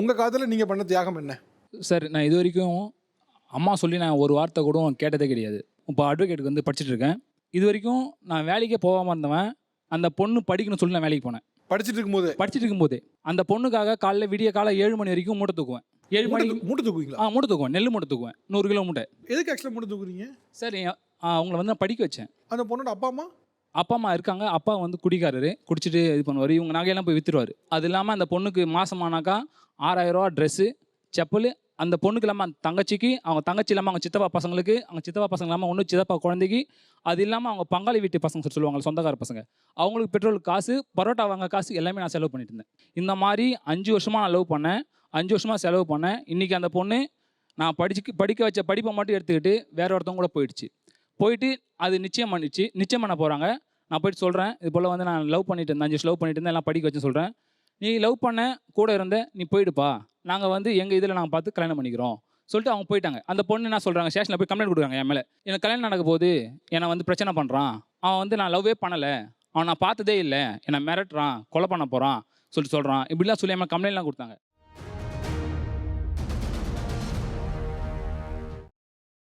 உங்கள் காதல நீங்கள் பண்ண தியாகம் என்ன? சார் நான் இது வரைக்கும் அம்மா சொல்லி நான் ஒரு வார்த்தை கூட கேட்டதே கிடையாது. இப்போ அட்வொகேட்டுக்கு வந்து படிச்சுட்டு இருக்கேன். இது வரைக்கும் நான் வேலைக்கே போகாமல் இருந்தவன் அந்த பொண்ணு படிக்கணும்னு சொல்லி நான் வேலைக்கு போனேன். படிச்சுட்டு இருக்கும்போது? படிச்சுட்டு இருக்கும்போதே. அந்த பொண்ணுக்காக காலைல விடிய காலை ஏழு மணி வரைக்கும் மூட்டை தூக்குவேன். ஏழு மணிக்கு மூட்டை தூக்குவீங்களா? ஆ மூட்டை தூக்குவேன். நெல் மூட்டை தூக்குவேன். நூறு கிலோ மூட்டை. எதுக்கு ஆக்சுவலாக மூட்டை தூக்குறீங்க? சார் அவங்கள வந்து நான் படிக்க வச்சேன். அந்த பொண்ணோட அப்பா அம்மா? அப்பா அம்மா இருக்காங்க. அப்பா வந்து குடிக்காரரு குடிச்சிட்டு இது பண்ணுவார். இவங்க நகையெல்லாம் போய் விற்றுருவார் அது இல்லாமல் அந்த பொண்ணுக்கு மாசமானாக்கா ஆறாயிரரூவா ட்ரெஸ்ஸு செப்பல் அந்த பொண்ணுக்கு இல்லாமல் அந்த தங்கச்சிக்கு அவங்க தங்கச்சி இல்லாமல் அவங்க சித்தப்பா பசங்களுக்கு அவங்க சித்தப்பா பசங்க இல்லாமல் ஒன்று சித்தப்பா குழந்தைக்கு அது இல்லாமல் அவங்க பங்காளி வீட்டு பசங்க சொல்லுவாங்க சொந்தக்கார பசங்க. அவங்களுக்கு பெட்ரோல் காசு பரோட்டா வாங்க காசு எல்லாமே நான் செலவு பண்ணிட்டு இருந்தேன். இந்த மாதிரி அஞ்சு வருஷமாக நான் லவ் பண்ணேன். அஞ்சு வருஷமாக செலவு பண்ணேன். இன்றைக்கி அந்த பொண்ணு நான் படிச்சு படிக்க வச்ச படிப்பை மட்டும் எடுத்துக்கிட்டு வேற ஒருத்தவங்க கூட போயிடுச்சு. போயிட்டு அது நிச்சயம் பண்ணிச்சு. நிச்சயம் பண்ண போகிறாங்க நான் போயிட்டு சொல்கிறேன் இது போல் வந்து நான் லவ் பண்ணிட்டு இருந்தேன். அஞ்சு வருஷம் லவ் பண்ணிட்டு இருந்தேன். எல்லாம் படிக்க வச்சு சொல்கிறேன் நீ லவ் பண்ண கூட இருந்த நீ போயிடுப்பா. நாங்கள் வந்து எங்கள் இதில் நாங்கள் பார்த்து கல்யாணம் பண்ணிக்கிறோம். சொல்லிட்டு அவங்க போயிட்டாங்க. அந்த பொண்ணு என்ன சொல்கிறாங்க ஸ்டேஷனில் போய் கம்ப்ளைண்ட் கொடுக்குறாங்க என் மேலே. எனக்கு கல்யாணம் நடக்க போது என்னை வந்து பிரச்சனை பண்ணுறான் அவன் வந்து நான் லவ்வே பண்ணலை. அவன் நான் பார்த்ததே இல்லை. என்னை மிரட்டுறான் கொலை பண்ண போகிறான் சொல்லிட்டு சொல்கிறான் இப்படிலாம் சொல்லி என் கம்ப்ளைண்ட்லாம் கொடுத்தாங்க.